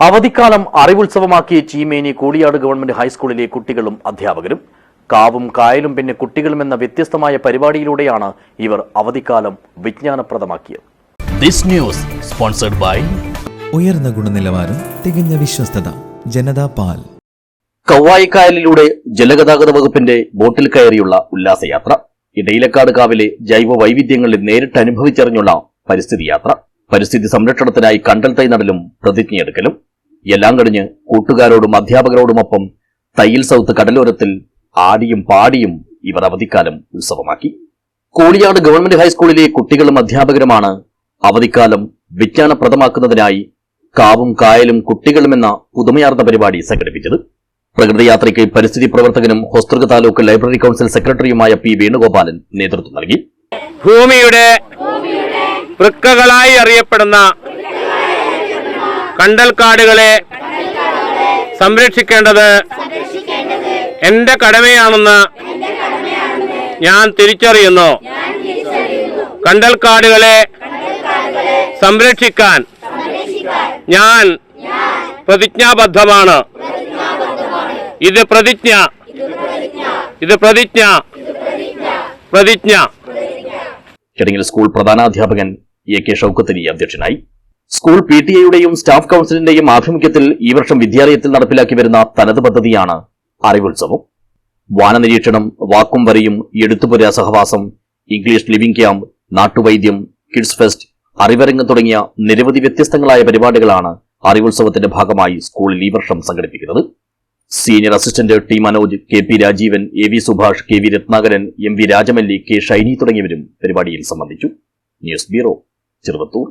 അവധിക്കാലം അറിവുത്സവമാക്കിയ ചീമേനി കൂടിയാട് ഗവൺമെന്റ് ഹൈസ്കൂളിലെ കുട്ടികളും അധ്യാപകരും കാവും കായലും പിന്നെ കുട്ടികളും എന്ന വ്യത്യസ്തമായ പരിപാടിയിലൂടെയാണ് ഇവർ അവധിക്കാലം വിജ്ഞാനപ്രദമാക്കിയത്. ദിസ് ന്യൂസ് സ്പോൺസർഡ് ബൈ ഉയർന്ന ഗുണനിലവാരം തികഞ്ഞ വിശ്വസ്തത ജനതാ പാൽ. കവ്വായിക്കായലിലൂടെ ജലഗതാഗത വകുപ്പിന്റെ ബോട്ടിൽ കയറിയുള്ള ഉല്ലാസയാത്ര ഇടയിലക്കാട് കാവിലെ ജൈവ വൈവിധ്യങ്ങളിൽ നേരിട്ട് അനുഭവിച്ചറിഞ്ഞുള്ള പരിസ്ഥിതി യാത്ര പരിസ്ഥിതി സംരക്ഷണത്തിനായി കണ്ടൽ തൈ നടലും പ്രതിജ്ഞയെടുക്കലും എല്ലാം കഴിഞ്ഞ് കൂട്ടുകാരോടും അധ്യാപകരോടുമൊപ്പം തയ്യൽ സൗത്ത് കടലോരത്തിൽ ആടിയും പാടിയും ഇവർ അവധിക്കാലം ഉത്സവമാക്കി. കോളിയാട് ഗവൺമെന്റ് ഹൈസ്കൂളിലെ കുട്ടികളും അധ്യാപകരുമാണ് അവധിക്കാലം വിജ്ഞാനപ്രദമാക്കുന്നതിനായി കാവും കായലും കുട്ടികളും എന്ന പുതുമയാർന്ന പരിപാടി സംഘടിപ്പിച്ചത്. പ്രകൃതിയാത്രയ്ക്ക് പരിസ്ഥിതി പ്രവർത്തകനും ഹോസ്തൃക താലൂക്ക് ലൈബ്രറി കൌൺസിൽ സെക്രട്ടറിയുമായ പി വേണുഗോപാലൻ നേതൃത്വം നൽകി. ഭൂമിയുടെ വൃക്കകളായി അറിയപ്പെടുന്ന കണ്ടൽക്കാടുകളെ സംരക്ഷിക്കേണ്ടത് എന്റെ കടമയാണെന്ന് ഞാൻ തിരിച്ചറിയുന്നു. കണ്ടൽക്കാടുകളെ സംരക്ഷിക്കാൻ ഞാൻ പ്രതിജ്ഞാബദ്ധമാണ്. ഇത് പ്രതിജ്ഞ. ഇത് പ്രതിജ്ഞ. പ്രതിജ്ഞ. ചടങ്ങിൽ സ്കൂൾ പ്രധാനാധ്യാപകൻ എ കെ ഷൗക്കത്തലി അധ്യക്ഷനായി സ്കൂൾ പി ടി എയുടെയും സ്റ്റാഫ് കൌൺസിലിന്റെയും ആഭിമുഖ്യത്തിൽ ഈ വർഷം വിദ്യാലയത്തിൽ നടപ്പിലാക്കി വരുന്ന തനത് പദ്ധതിയാണ് അറിവുത്സവം. വാനനിരീക്ഷണം വാക്കും വരയും എഴുത്തുപുര സഹവാസം ഇംഗ്ലീഷ് ലിവിംഗ് ക്യാമ്പ് നാട്ടുവൈദ്യം കിഡ്സ് ഫെസ്റ്റ് അറിവരങ്ങ് തുടങ്ങിയ നിരവധി വ്യത്യസ്തങ്ങളായ പരിപാടികളാണ് അറിവുത്സവത്തിന്റെ ഭാഗമായി സ്കൂളിൽ ഈ വർഷം സംഘടിപ്പിക്കുന്നത്. Senior assistant T Manoj K P Rajeevan A V Subhash K V Ratnakaran M V Rajamalli K Shiny തുടങ്ങിയവരും പരിപാടിയിൽ സംബന്ധിച്ചു. News bureau Cheruvathur.